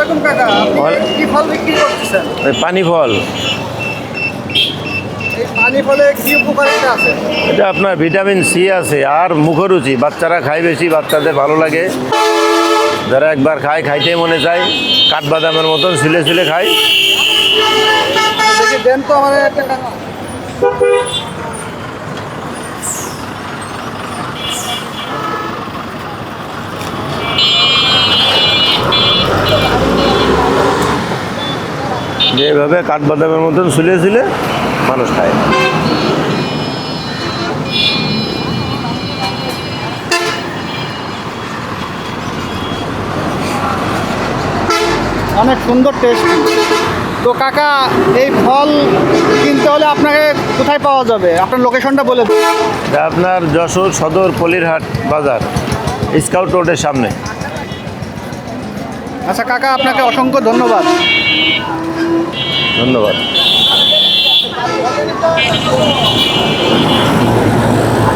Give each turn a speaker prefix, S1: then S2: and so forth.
S1: আলাইকুম কাকা কি ফল বিক্রি করতেছেন?
S2: পানি ফল। এটা আপনার ভিটামিন সি আছে আর মুখরুচি বাচ্চারা খায় বেশি বাচ্চাদের ভালো লাগে। যারা একবার খায় খাইতে মনে চায় কাঠবাদামের মতন ছিলে ছিলে খায়।
S1: দেন তো আমার একটা
S2: যে এভাবে কাঠবাদামের মতন ছিলে ছিলে মানুষ খায়।
S1: অনেক সুন্দর টেস্ট তো কাকা এই ফল কিনতে হলে আপনাকে কোথায় পাওয়া যাবে? আপনার লোকেশনটা বলে দিন।
S2: আপনার যশোর সদর পলিরহাট বাজার স্কাউট রোডের সামনে।
S1: আচ্ছা কাকা আপনাকে অসংখ্য ধন্যবাদ।
S2: ধন্যবাদ।